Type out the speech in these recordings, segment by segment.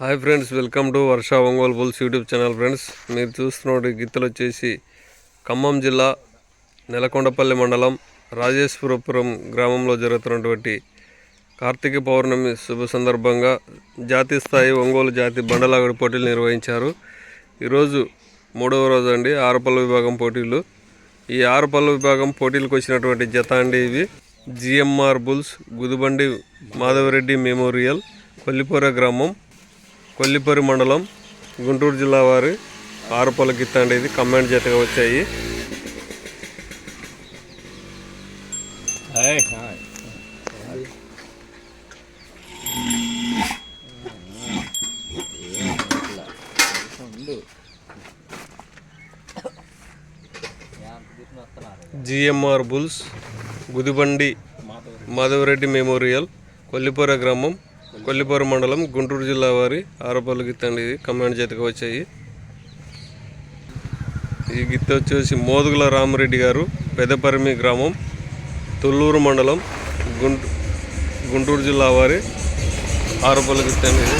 Hi friends welcome to Varsha Ongole bulls YouTube channel friends. మీరు చూస్తున్న గిత్తలు వచ్చేసి ఖమ్మం జిల్లా నెలకొండపల్లి మండలం రాజేశ్వరపురం గ్రామంలో జరుగుతున్నటువంటి కార్తీక పౌర్ణమి శుభ సందర్భంగా జాతీయ స్థాయి ఒంగోలు జాతి బండలాగడి పోటీలు నిర్వహించారు. ఈరోజు మూడవ రోజు అండి ఆరుపల్ల విభాగం పోటీలు. ఈ ఆరుపల్ల విభాగం పోటీలకు వచ్చినటువంటి జత అండి ఇవి. GMR bulls Gudibandi Madhavareddy memorial Kollipora గ్రామం కొల్లిపరి మండలం గుంటూరు జిల్లా వారి ఆరుపల్ల గిత్త అండి ఇది కమాండ్ జతగా వచ్చాయి. GMR bulls Gudibandi Madhavareddy memorial Kollipora గ్రామం కొల్లిపూరు మండలం గుంటూరు జిల్లా వారి ఆరపల్లి గిత్త అండి ఇది కమాండ్ చేతికి వచ్చాయి. ఈ గిత్త వచ్చేసి మోదుగుల రామరెడ్డి గారు పెదపరిమి గ్రామం తొల్లూరు మండలం గుంటూ గుంటూరు జిల్లా వారి ఆరపల్లి గిత్త అండి ఇది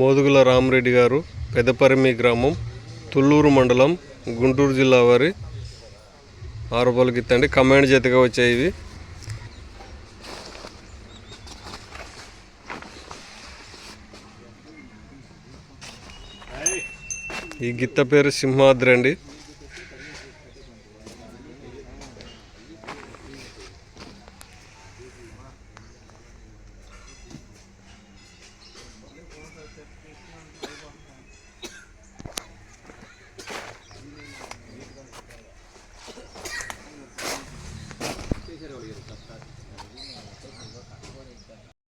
మోదుగుల రామరెడ్డి గారు పెదపరిమి గ్రామం తుళ్ళూరు మండలం గుంటూరు జిల్లా వారి ఆరుపల్లి గిత్త అండి కమాండ్ జతగా వచ్చాయి ఇవి. ఈ గిత్త పేరు సింహాద్రి అండి. studies.